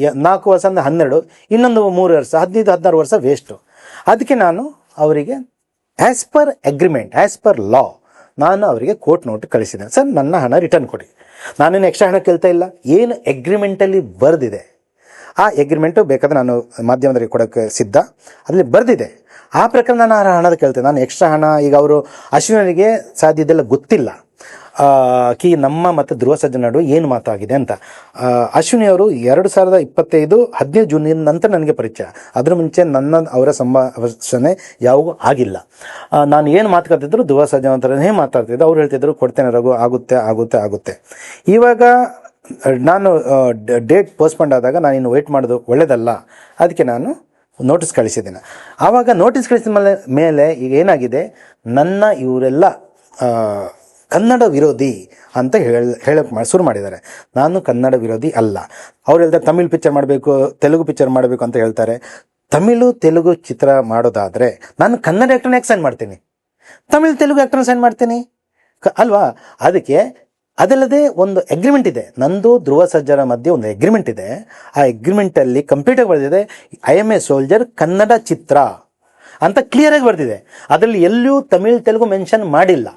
ನಾಲ್ಕು ವರ್ಷ ಅಂದರೆ ಹನ್ನೆರಡು, ಇನ್ನೊಂದು ಮೂರು ವರ್ಷ, ಹದಿನೈದು, ಹದಿನಾರು ವರ್ಷ ವೇಸ್ಟು ಅದಕ್ಕೆ ನಾನು ಅವರಿಗೆ as per agreement as per law ನಾನು ಅವರಿಗೆ ಕೋರ್ಟ್ ನೋಟ್ ಕಳಿಸಿದೆ. ಸರ್, ನನ್ನ ಹಣ ರಿಟರ್ನ್ ಕೊಡಿ. ನಾನೇನು ಎಕ್ಸ್ಟ್ರಾ ಹಣ ಕೇಳ್ತಾ ಇಲ್ಲ. ಏನು ಎಗ್ರಿಮೆಂಟಲ್ಲಿ ಬರೆದಿದೆ? ಆ ಎಗ್ರಿಮೆಂಟು ಬೇಕಾದ್ರೆ ನಾನು ಮಾಧ್ಯಮದವರಿಗೆ ಕೊಡೋಕ್ಕೆ ಸಿದ್ಧ. ಅದರಲ್ಲಿ ಬರೆದಿದೆ. ಆ ಪ್ರಕಾರ ನಾನು ಆ ಹಣದ ಕೇಳ್ತೇನೆ. ನಾನು ಎಕ್ಸ್ಟ್ರಾ ಹಣ ಈಗ ಅವರು ಅಶ್ವಿನರಿಗೆ ಸಾಧ್ಯದೆಲ್ಲ ಗೊತ್ತಿಲ್ಲ. ಕಿ, ನಮ್ಮ ಮತ್ತು ಧ್ರುವ ಸಜ್ಜನ ನಡುವೆ ಏನು ಮಾತಾಗಿದೆ ಅಂತ. ಅಶ್ವಿನಿ ಅವರು ಎರಡು ಸಾವಿರದ ಇಪ್ಪತ್ತೈದು ಹದಿನೈದು ಜೂನಿನ ನಂತರ ನನಗೆ ಪರಿಚಯ. ಅದರ ಮುಂಚೆ ನನ್ನ, ಅವರ ಸಂಭಾಷಣೆ ಯಾವಾಗೂ ಆಗಿಲ್ಲ. ನಾನು ಏನು ಮಾತುಕತಿದ್ರು ಧ್ರುವ ಸಜ್ಜನ ಹತ್ರನೇ ಮಾತಾಡ್ತಿದ್ದೆ. ಅವ್ರು ಹೇಳ್ತಿದ್ರು, ಕೊಡ್ತೇನೆ ರಘು, ಆಗುತ್ತೆ ಆಗುತ್ತೆ ಆಗುತ್ತೆ. ಇವಾಗ, ನಾನು ಡೇಟ್ ಪೋಸ್ಟ್ಪೋಂಡ್ ಆದಾಗ ನಾನು ಇನ್ನು ವೆಯ್ಟ್ ಮಾಡೋದು ಒಳ್ಳೆಯದಲ್ಲ ಅದಕ್ಕೆ ನಾನು ನೋಟಿಸ್ ಕಳಿಸಿದ್ದೀನಿ. ಆವಾಗ ನೋಟಿಸ್ ಕಳಿಸಿದ ಮೇಲೆ ಮೇಲೆ ಈಗ ಏನಾಗಿದೆ? ನನ್ನ ಇವರೆಲ್ಲ ಕನ್ನಡ ವಿರೋಧಿ ಅಂತ ಹೇಳ ಶುರು ಮಾಡಿದ್ದಾರೆ. ನಾನು ಕನ್ನಡ ವಿರೋಧಿ ಅಲ್ಲ. ಅವ್ರು ಹೇಳ್ತಾರೆ ತಮಿಳು ಪಿಕ್ಚರ್ ಮಾಡಬೇಕು, ತೆಲುಗು ಪಿಕ್ಚರ್ ಮಾಡಬೇಕು ಅಂತ ಹೇಳ್ತಾರೆ. ತಮಿಳು ತೆಲುಗು ಚಿತ್ರ ಮಾಡೋದಾದರೆ ನಾನು ಕನ್ನಡ ಆ್ಯಕ್ಟರ್ನ ಯಾಕೆ ಸೈನ್ ಮಾಡ್ತೀನಿ? ತಮಿಳು ತೆಲುಗು ಆ್ಯಕ್ಟರ್ನ ಸೈನ್ ಮಾಡ್ತೀನಿ? ಅಲ್ವಾ? ಅದಕ್ಕೆ ಅದಲ್ಲದೆ ಒಂದು ಅಗ್ರಿಮೆಂಟ್ ಇದೆ. ನಂದು ಧ್ರುವ ಸಜ್ಜರ ಮಧ್ಯೆ ಒಂದು ಅಗ್ರಿಮೆಂಟ್ ಇದೆ. ಆ ಎಗ್ರಿಮೆಂಟಲ್ಲಿ ಕಂಪ್ಲೀಟಾಗಿ ಬರೆದಿದೆ I am a soldier Kannada ಚಿತ್ರ ಅಂತ ಕ್ಲಿಯರಾಗಿ ಬರೆದಿದೆ. ಅದರಲ್ಲಿ ಎಲ್ಲೂ ತಮಿಳು ತೆಲುಗು ಮೆನ್ಷನ್ ಮಾಡಿಲ್ಲ.